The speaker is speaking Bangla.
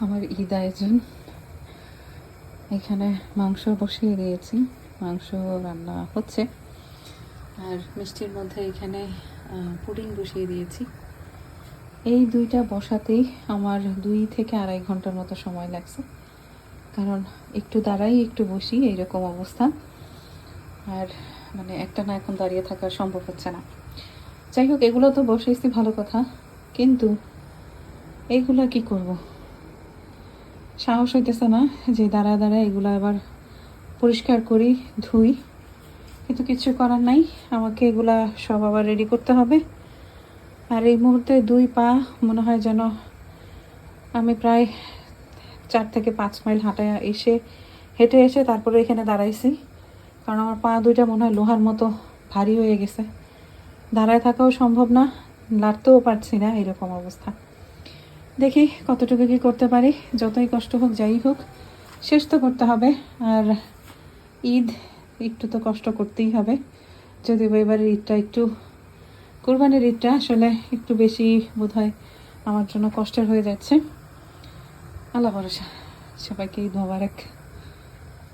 আমার ঈদ আয়োজন এখানে মাংস বসিয়ে দিয়েছি। মাংস রান্না হচ্ছে। আর মিষ্টির মধ্যে এখানে পুডিং বসিয়ে দিয়েছি। এই দুইটা বসাতেই আমার দুই থেকে আড়াই ঘণ্টার মতো সময় লাগছে। কারণ একটু দাঁড়াই, একটু বসি, এইরকম অবস্থা। আর মানে একটা না এখন দাঁড়িয়ে থাকা সম্ভব হচ্ছে না। যাই হোক, এগুলো তো বসেছি ভালো কথা। কিন্তু এইগুলা কি করব? সাহস হইতেছে না যে দাঁড়ায় দাঁড়ায় এগুলো আবার পরিষ্কার করি, ধুই। কিন্তু কিছু করার নাই। আমাকে এগুলা সব আবার রেডি করতে হবে। আর এই মুহূর্তে দুই পা মনে হয় যেন আমি প্রায় চার থেকে পাঁচ মাইল হাঁটা এসে, হেঁটে এসে তারপরে এখানে দাঁড়াইছি। কারণ আমার পা দুইটা মনে হয় লোহার মতো ভারী হয়ে গেছে। দাঁড়ায় থাকাও সম্ভব না লাড়তেও পারছি না এরকম অবস্থা। দেখি কতটুকু কি করতে পারি। যতই কষ্ট হোক, যাই হোক, শেষ তো করতে হবে। আর ঈদ একটু তো কষ্ট করতেই হবে। যদি এবারের ঈদটা একটু, কোরবানির ঈদটা আসলে একটু বেশি বোধ হয় আমার জন্য কষ্টের হয়ে যাচ্ছে। আল্লাহ ভরসা। সবাইকে ঈদ মোবারক।